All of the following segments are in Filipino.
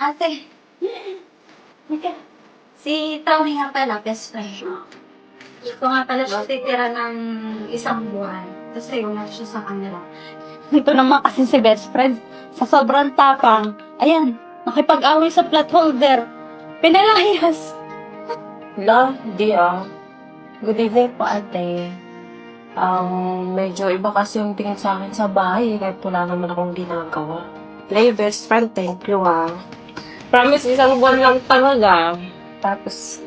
Ate. Si Tommy nga pala, best friend. Ito nga pala siya titira ng isang buwan. Tapos ayun na siya sa kanila. Ito naman kasi si best friend. Sa sobrang tapang, ayan, nakipag-away sa plot holder. Pinalayas. La, di ah. Good evening po, ate. Um, medyo iba kasi yung tingin sa akin sa bahay, kahit wala naman akong ginagawa. Lay, best friend, thank you ah. Promise, isang buwan lang talaga. Tapos,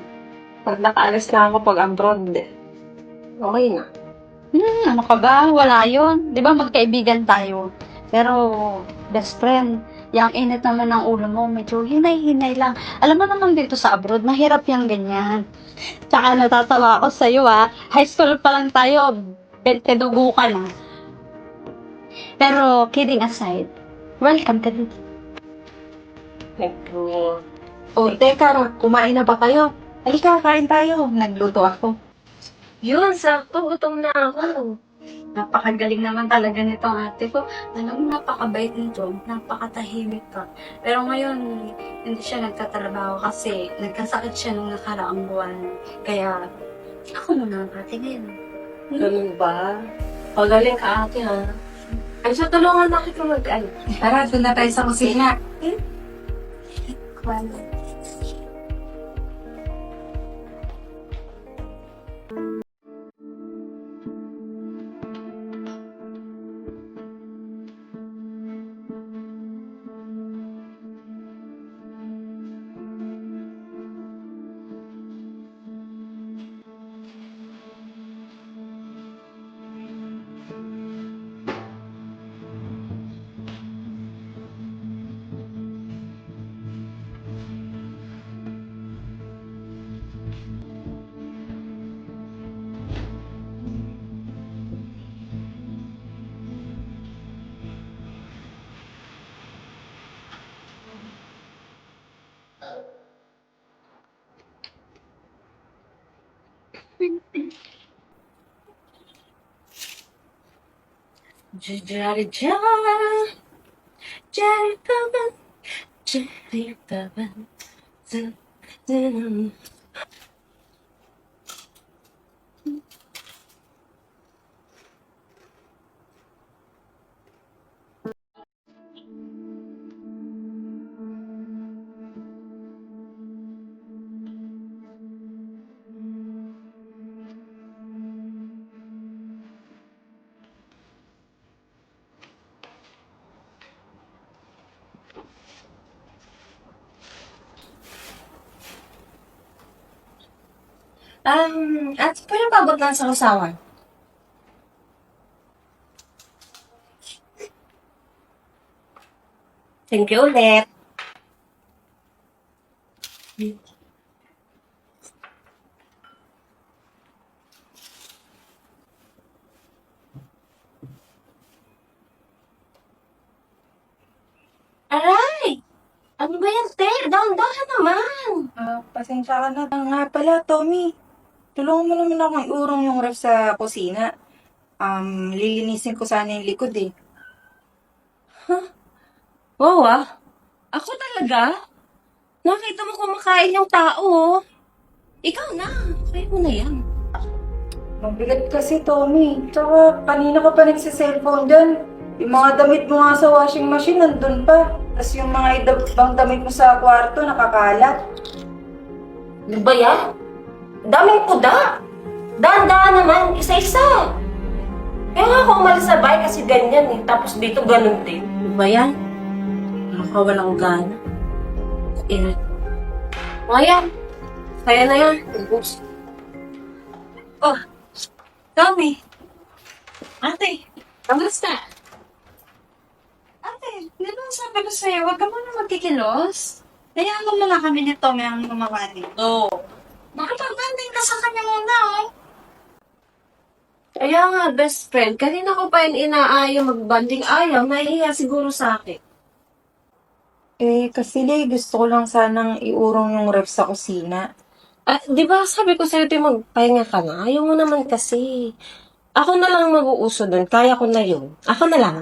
pag nakaalis na ako pag abroad, okay na. Hmm, ano ka ba? Wala yun. Di ba magkaibigan tayo? Pero, best friend, yung init naman ng ulo mo, medyo hinay-hinay lang. Alam mo naman dito sa abroad, mahirap yung ganyan. Tsaka natatawa ako sa'yo ah. High school pa lang tayo, 20 dugo ka na. Pero, kidding aside, welcome ka dito. Thank you. O, teka, kumain na ba kayo? Halika, kain tayo. Nagluto ako. Yun, sakto, gutom na ako. Napakagaling naman talaga nito ate ko. Alam mo, napakabait nito. Napakatahimik ka. Pero ngayon, hindi siya nagtatrabaho kasi nagkasakit siya nung nakaraang buwan. Kaya, ako muna ang ate ngayon. Ganun ba? Pagaling ka ate ha. Ay, so tulungan na kita mag ano. Tara, doon na tayo sa kusina. Jari 关 Jerry Bowen, Jerry Bowen. Um, at pwede pa lang sa usawan? Thank you ulit. Aray! Ano ba yan, te? Dahan-dahan naman. Ah, pasensya ka na. Nga pala, Tommy. Tulungan mo naman akong iurong yung ref sa kusina. Um, lilinisin ko sana yung likod eh. Wow ah. Ako talaga? Nakita mo kumakain yung tao. oh. Ikaw na. Kaya mo na yan. Mabigat kasi, Tommy. Tsaka, kanina ka pa nagsiselfone dyan. Yung mga damit mo nga sa washing machine, nandun pa. Tapos yung mga ibang damit mo sa kwarto, nakakalat. Ano ba yan? Daming kuda. Daan-daan naman. Isa-isa. Kaya nga ako umalis sa bahay kasi ganyan eh. Tapos dito ganun din. Ano ba yan? Nakakawalang gana. Eh. Maya. Kaya na yan. Ubus. Oh, Tommy. Ate, Kamusta? ate, di ba sabi ko sa'yo, huwag ka muna magkikilos? Kaya mo muna kami ni Tommy ang gumawa nito. Ka kanya muna, oh. Kaya nga, best friend, kanina ko pa yun inaayaw magbanding ayaw, nahihiya siguro sa akin. Eh, kasi Lay, gusto ko lang sanang iurong yung ref sa kusina. Ah, di ba sabi ko sa'yo, di magpahinga ka na? Ayaw mo naman kasi. Ako na lang mag-uuso dun. Kaya ko na yun. Ako na lang.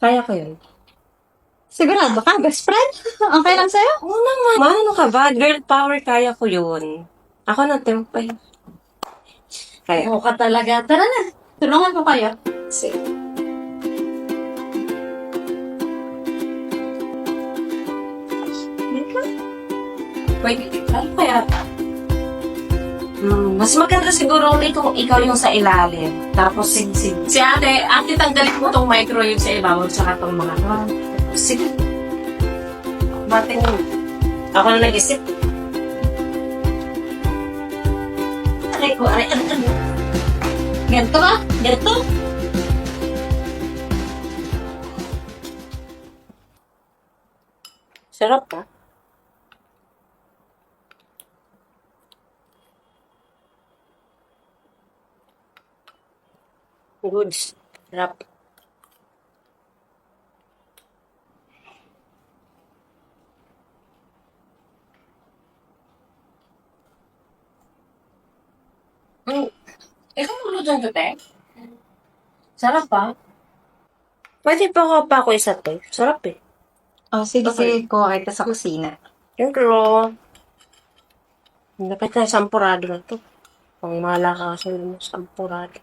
Kaya ko yun. Sigurado ka, best friend? Okay lang sa'yo? Oo naman. Ano ka ba? Girl power, kaya ko yun. Ako na tempay. Kaya. Oo ka talaga. Tara na. Tulungan ko kayo. Sige. Wait, ano kaya? Hmm, mas maganda siguro ulit kung ikaw yung sa ilalim. Tapos si, si, si ate, ate tanggalin mo tong microwave sa ibabaw tsaka tong mga ah, Sige. Matin Ako na nag-isip. Aray ko, aray, aray, aray. Ganito ba? Ganito? Sarap ka. Goods. Sarap. Mm. Ikaw mo dyan, Tete? Sarap pa. Pwede pa ako pa ako isa to. Sarap eh. Oh, sige, Okay. sige. Kuha kita sa kusina. Yung girl. Dapat na sampurado na to. Pang malakasan mo sampurado.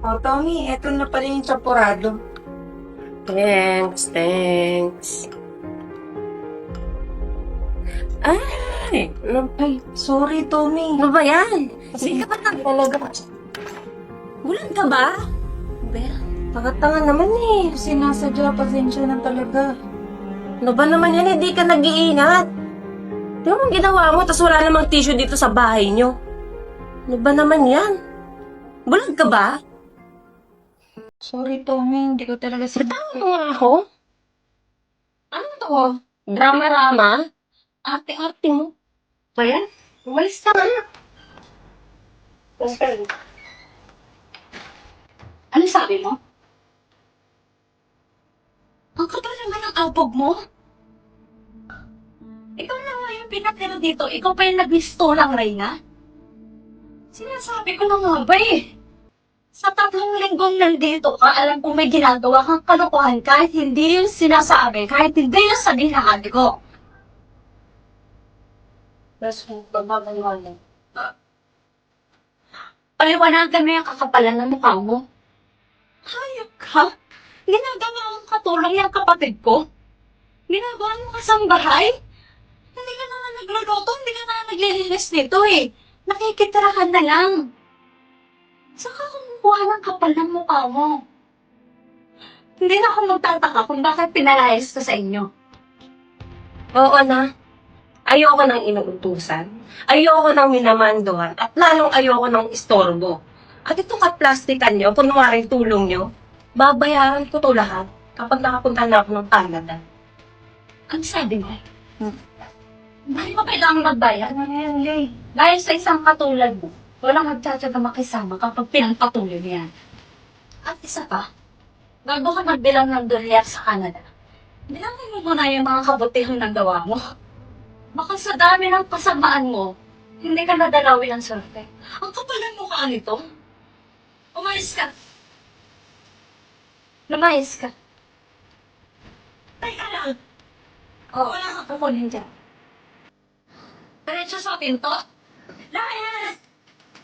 Oh, Tommy, eto na pala yung champurado. Thanks, thanks. Ay! Ano, Ay, sorry, Tommy. ano ba yan? Hindi ka ba nang talaga? Bulan ka ba? Ano ba yan? Takatanga naman eh. Sinasadya, pasensya na talaga. Ano ba naman yan? Hindi ka nag-iingat. Di ba ang ginawa mo, tapos wala namang tissue dito sa bahay nyo? Ano ba naman yan? Bulan ka ba? Sorry, Tommy. Hindi ko talaga sinabi. Ano nga ako? Ano to? Drama-rama? Ate-ate mo? Ba yan? Umalis ka nga. Okay. Ano sabi mo? Ang kapal naman ng abog mo. Ikaw na nga yung pinatira dito. Ikaw pa yung nag-listo lang, Reyna. Sinasabi ko na nga ba eh. Sa tatlong linggong nandito ka, alam kong may ginagawa kang kalokohan kahit hindi yung sinasabi, kahit hindi yung sabihin ng ate ko. Tapos, bababaliwanag. Paliwanagan mo yung kakapalan ng mukha mo. Hayop ka? Ginagawa mong katulong yung kapatid ko? Ginagawa mo kasambahay? Hindi ka na nagluluto, hindi ka na naglilinis nito eh. Nakikitirahan na lang. Saka kumukuha ng kapal ng mukha mo. Hindi na ako magtataka kung bakit pinalayas ko sa inyo. Oo na. Ayoko nang inuutusan. Ayoko nang minamandohan. At lalong ayoko nang istorbo. At itong kaplastikan nyo, kunwaring tulong nyo, babayaran ko to lahat kapag nakapunta na ako ng Canada. Ang sabi mo? Hmm. Bakit mo kailangan magbayad? Ano? Dahil sa isang katulad mo, walang magtsatsaga makisama kapag pinagpatuloy niya. At isa pa, bago ka magbilang ng dolyar sa Canada, bilangin mo muna yung mga kabutihan ng gawa mo. Baka sa dami ng kasamaan mo, hindi ka nadalawin ng swerte. Ang kapal ng mukha nito. Umayos ka. Lumayas ka. Teka lang. Oh, wala kang kukunin dyan. Diretso sa pinto. Layas!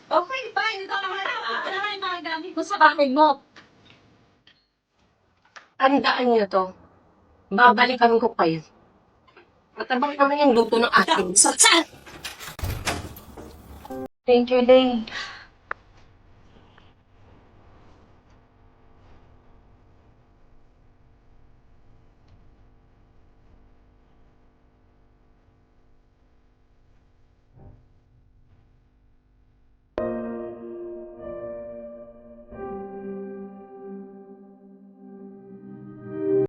Okay, fine. Ito naman ako. Ano naman yung mga gamit mo sa bahay mo? Tandaan nyo to. Babalikan ko kayo. Matabang naman yung luto ng ating. Sa chat! Thank you, Lay.